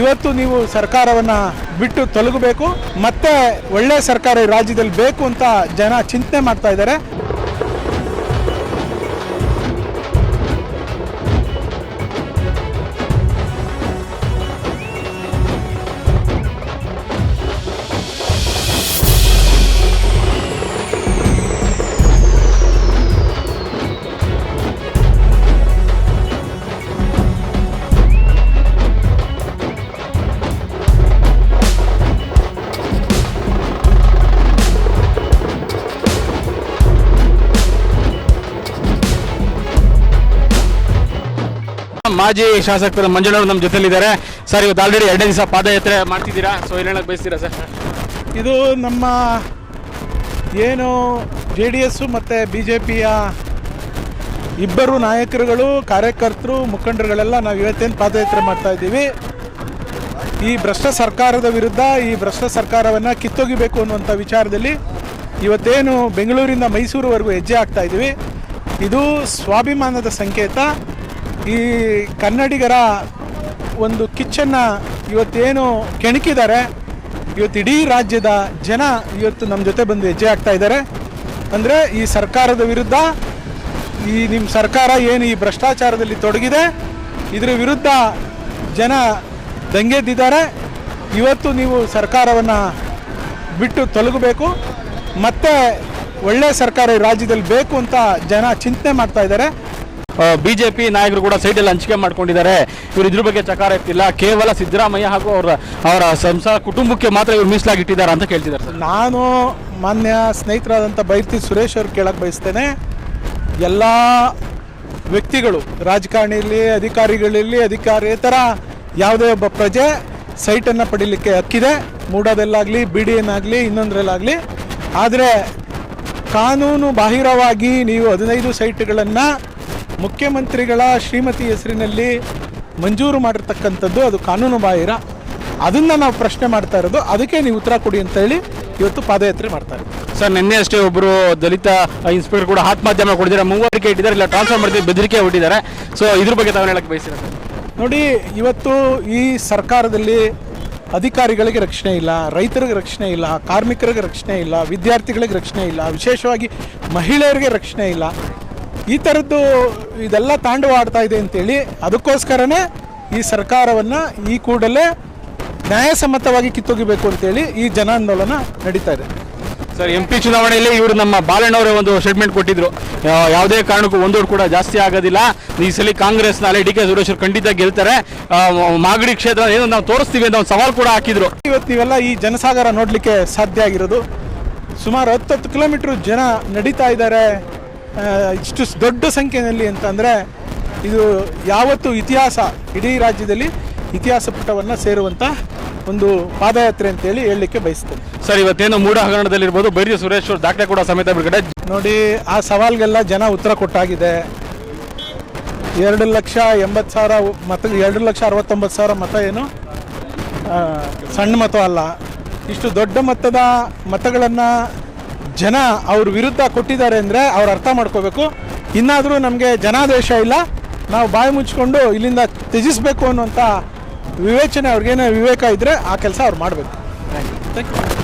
ಇವತ್ತು ನೀವು ಸರ್ಕಾರವನ್ನು ಬಿಟ್ಟು ತೊಲಗಬೇಕು, ಮತ್ತೆ ಒಳ್ಳೆ ಸರ್ಕಾರ ರಾಜ್ಯದಲ್ಲಿ ಬೇಕು ಅಂತ ಜನ ಚಿಂತನೆ ಮಾಡ್ತಾ ಇದ್ದಾರೆ. ಮಾಜಿ ಶಾಸಕರು ಮಂಜಣ್ಣವರು ನಮ್ಮ ಜೊತೆಲಿದ್ದಾರೆ. ಸರ್, ಇವತ್ತು ಆಲ್ರೆಡಿ ಎರಡನೇ ದಿವಸ ಪಾದಯಾತ್ರೆ ಮಾಡ್ತಿದ್ದೀರಾ? ಸೊ ಏನು ಹೇಳಕ್ ಬಯಸ್ತೀರಾ ಸರ್? ಇದು ನಮ್ಮ ಏನು ಜೆ ಡಿ ಎಸ್ಸು ಮತ್ತು ಬಿ ಜೆ ಪಿಯ ಇಬ್ಬರು ನಾಯಕರುಗಳು, ಕಾರ್ಯಕರ್ತರು, ಮುಖಂಡರುಗಳೆಲ್ಲ ನಾವು ಇವತ್ತೇನು ಪಾದಯಾತ್ರೆ ಮಾಡ್ತಾ ಇದ್ದೀವಿ. ಈ ಭ್ರಷ್ಟ ಸರ್ಕಾರದ ವಿರುದ್ಧ, ಈ ಭ್ರಷ್ಟ ಸರ್ಕಾರವನ್ನು ಕಿತ್ತೊಗಿಬೇಕು ಅನ್ನುವಂಥ ವಿಚಾರದಲ್ಲಿ ಇವತ್ತೇನು ಬೆಂಗಳೂರಿಂದ ಮೈಸೂರುವರೆಗೂ ಹೆಜ್ಜೆ ಆಗ್ತಾ ಇದ್ದೀವಿ. ಇದು ಸ್ವಾಭಿಮಾನದ ಸಂಕೇತ. ಈ ಕನ್ನಡಿಗರ ಒಂದು ಕಿಚ್ಚನ್ನು ಇವತ್ತೇನು ಕೆಣಕಿದ್ದಾರೆ, ಇವತ್ತು ಇಡೀ ರಾಜ್ಯದ ಜನ ಇವತ್ತು ನಮ್ಮ ಜೊತೆ ಬಂದು ಹೆಜ್ಜೆ ಆಗ್ತಾ ಇದ್ದಾರೆ. ಅಂದರೆ ಈ ಸರ್ಕಾರದ ವಿರುದ್ಧ, ಈ ನಿಮ್ಮ ಸರ್ಕಾರ ಏನು ಈ ಭ್ರಷ್ಟಾಚಾರದಲ್ಲಿ ತೊಡಗಿದೆ, ಇದರ ವಿರುದ್ಧ ಜನ ದಂಗೆದ್ದಿದ್ದಾರೆ. ಇವತ್ತು ನೀವು ಸರ್ಕಾರವನ್ನು ಬಿಟ್ಟು ತೊಲಗಬೇಕು. ಮತ್ತೆ ಒಳ್ಳೆಯ ಸರ್ಕಾರ ಈ ರಾಜ್ಯದಲ್ಲಿ ಬೇಕು ಅಂತ ಜನ ಚಿಂತನೆ ಮಾಡ್ತಾ ಇದ್ದಾರೆ. ಬಿಜೆಪಿ ನಾಯಕರು ಕೂಡ ಸೈಡಲ್ಲಿ ಹಂಚಿಕೆ ಮಾಡ್ಕೊಂಡಿದ್ದಾರೆ. ಇವರು ಇದ್ರ ಬಗ್ಗೆ ಚಕಾರ ಇರ್ತಿಲ್ಲ. ಕೇವಲ ಸಿದ್ದರಾಮಯ್ಯ ಹಾಗೂ ಅವರ ಅವರ ಸಂಸಾರ ಕುಟುಂಬಕ್ಕೆ ಮಾತ್ರ ಇವರು ಮೀಸಲಾಗಿಟ್ಟಿದ್ದಾರೆ ಅಂತ ಕೇಳ್ತಿದ್ದಾರೆ ನಾನು ಮಾನ್ಯ ಸ್ನೇಹಿತರಾದಂಥ ಬೈರ್ತಿ ಸುರೇಶ್ ಅವ್ರು ಕೇಳಕ್ಕೆ ಬಯಸ್ತೇನೆ. ಎಲ್ಲ ವ್ಯಕ್ತಿಗಳು, ರಾಜಕಾರಣಿಯಲ್ಲಿ, ಅಧಿಕಾರಿಗಳಲ್ಲಿ, ಅಧಿಕಾರೇತರ ಯಾವುದೇ ಒಬ್ಬ ಪ್ರಜೆ ಸೈಟನ್ನು ಪಡೀಲಿಕ್ಕೆ ಹಕ್ಕಿದೆ. ಮೂಡೋದಲ್ಲಾಗಲಿ ಬಿ ಡಿ ಆಗಲಿ ಇನ್ನೊಂದರಲ್ಲಾಗಲಿ. ಆದರೆ ಕಾನೂನು ಬಾಹಿರವಾಗಿ ನೀವು ಹದಿನೈದು ಸೈಟ್ಗಳನ್ನು ಮುಖ್ಯಮಂತ್ರಿಗಳ ಶ್ರೀಮತಿ ಹೆಸರಿನಲ್ಲಿ ಮಂಜೂರು ಮಾಡಿರ್ತಕ್ಕಂಥದ್ದು ಅದು ಕಾನೂನು ಬಾಹಿರ. ಅದನ್ನು ನಾವು ಪ್ರಶ್ನೆ ಮಾಡ್ತಾ ಇರೋದು ಅದಕ್ಕೆ ನೀವು ಉತ್ತರ ಕೊಡಿ ಅಂತ ಹೇಳಿ ಇವತ್ತು ಪಾದಯಾತ್ರೆ ಮಾಡ್ತಾರೆ ಸರ್ ನಿನ್ನೆ ಅಷ್ಟೇ ಒಬ್ಬರು ದಲಿತ ಇನ್ಸ್ಪೆಕ್ಟರ್ ಕೂಡ ಆತ್ಮಹತ್ಯೆ ಕೊಡಿದ್ದಾರೆ ಮೂವರಿಗೆ ಇಟ್ಟಿದ್ದಾರೆ ಇಲ್ಲ ಟ್ರಾನ್ಸ್ಫರ್ ಮಾಡ್ತೀವಿ ಬೆದರಿಕೆ ಹೊಟ್ಟಿದ್ದಾರೆ ಸೊ ಇದ್ರ ಬಗ್ಗೆ ತಾವು ಹೇಳಕ್ಕೆ ಬಯಸಿರ ಸರ್? ನೋಡಿ ಇವತ್ತು ಈ ಸರ್ಕಾರದಲ್ಲಿ ಅಧಿಕಾರಿಗಳಿಗೆ ರಕ್ಷಣೆ ಇಲ್ಲ ರೈತರಿಗೆ ರಕ್ಷಣೆ ಇಲ್ಲ ಕಾರ್ಮಿಕರಿಗೆ ರಕ್ಷಣೆ ಇಲ್ಲ ವಿದ್ಯಾರ್ಥಿಗಳಿಗೆ ರಕ್ಷಣೆ ಇಲ್ಲ ವಿಶೇಷವಾಗಿ ಮಹಿಳೆಯರಿಗೆ ರಕ್ಷಣೆ ಇಲ್ಲ. ಈ ಥರದ್ದು ಇದೆಲ್ಲ ತಾಂಡವಾಡ್ತಾ ಇದೆ ಅಂತೇಳಿ ಅದಕ್ಕೋಸ್ಕರನೇ ಈ ಸರ್ಕಾರವನ್ನು ಈ ಕೂಡಲೇ ನ್ಯಾಯಸಮ್ಮತವಾಗಿ ಕಿತ್ತೊಗಿಬೇಕು ಅಂತೇಳಿ ಈ ಜನಾಂದೋಲನ ನಡೀತಾ ಇದೆ. ಸರ್ ಎಂ ಪಿ ಚುನಾವಣೆಯಲ್ಲಿ ಇವರು ನಮ್ಮ ಬಾಲಣ್ಣವರೇ ಒಂದು ಸ್ಟೇಟ್ಮೆಂಟ್ ಕೊಟ್ಟಿದ್ರು. ಯಾವುದೇ ಕಾರಣಕ್ಕೂ ಒಂದು ಕೂಡ ಜಾಸ್ತಿ ಆಗೋದಿಲ್ಲ. ಈ ಸಲ ಕಾಂಗ್ರೆಸ್ನ ಡಿ ಕೆ ಸುರೇಶ್ ಅವರು ಖಂಡಿತ ಗೆಲ್ತಾರೆ. ಮಾಗಡಿ ಕ್ಷೇತ್ರ ಏನು ನಾವು ತೋರಿಸ್ತೀವಿ ಅಂತ ಒಂದು ಸವಾಲು ಕೂಡ ಹಾಕಿದ್ರು. ಇವತ್ತು ನೀವೆಲ್ಲ ಈ ಜನಸಾಗರ ನೋಡಲಿಕ್ಕೆ ಸಾಧ್ಯ ಆಗಿರೋದು. ಸುಮಾರು ಹತ್ತತ್ತು ಕಿಲೋಮೀಟ್ರ್ ಜನ ನಡೀತಾ ಇದ್ದಾರೆ. ಇಷ್ಟು ದೊಡ್ಡ ಸಂಖ್ಯೆಯಲ್ಲಿ ಅಂತಂದರೆ ಇದು ಯಾವತ್ತು ಇತಿಹಾಸ ಇಡೀ ರಾಜ್ಯದಲ್ಲಿ ಇತಿಹಾಸ ಪುಟವನ್ನು ಸೇರುವಂಥ ಒಂದು ಪಾದಯಾತ್ರೆ ಅಂತೇಳಿ ಹೇಳಲಿಕ್ಕೆ ಬಯಸ್ತೇನೆ. ಸರ್ ಇವತ್ತೇನು ಮೂಡ ಹಗರಣದಲ್ಲಿರ್ಬೋದು ಬೈರಿ ಸುರೇಶ್ ಅವರು ದಾಖಲೆ ಕೂಡ ಸಮೇತ ಬಿಡುಗಡೆ. ನೋಡಿ ಆ ಸವಾಲ್ಗೆಲ್ಲ ಜನ ಉತ್ತರ ಕೊಟ್ಟಾಗಿದೆ. ಎರಡು ಲಕ್ಷ ಎಂಬತ್ತು ಸಾವಿರ ಮತ ಎರಡು ಲಕ್ಷ ಅರವತ್ತೊಂಬತ್ತು ಸಾವಿರ ಮತ ಏನು? ಸಣ್ಣ ಮತ ಅಲ್ಲ. ಇಷ್ಟು ದೊಡ್ಡ ಮತದ ಮತಗಳನ್ನು ಜನ ಅವ್ರ ವಿರುದ್ಧ ಕೊಟ್ಟಿದ್ದಾರೆ ಅಂದರೆ ಅವ್ರು ಅರ್ಥ ಮಾಡ್ಕೋಬೇಕು. ಇನ್ನಾದರೂ ನಮಗೆ ಜನಾದೇಶ ಇಲ್ಲ. ನಾವು ಬಾಯಿ ಮುಚ್ಕೊಂಡು ಇಲ್ಲಿಂದ ತ್ಯಜಿಸಬೇಕು ಅನ್ನುವಂಥ ವಿವೇಚನೆ ಅವ್ರಿಗೇನೇ ವಿವೇಕ ಇದ್ದರೆ ಆ ಕೆಲಸ ಅವ್ರು ಮಾಡಬೇಕು. Thank you